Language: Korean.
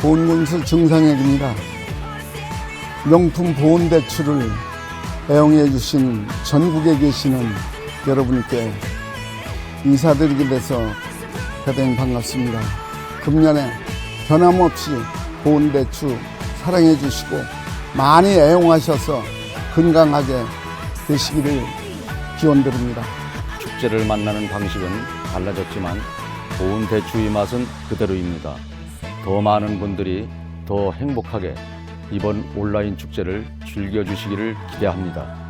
보온군수 증상액입니다. 명품 보온 대추를 애용해 주신 전국에 계시는 여러분께 인사드리게 돼서 대단히 반갑습니다. 금년에 변함없이 보온 대추 사랑해 주시고 많이 애용하셔서 건강하게 되시기를 기원드립니다. 축제를 만나는 방식은 달라졌지만 고운 대추의 맛은 그대로입니다. 더 많은 분들이 더 행복하게 이번 온라인 축제를 즐겨주시기를 기대합니다.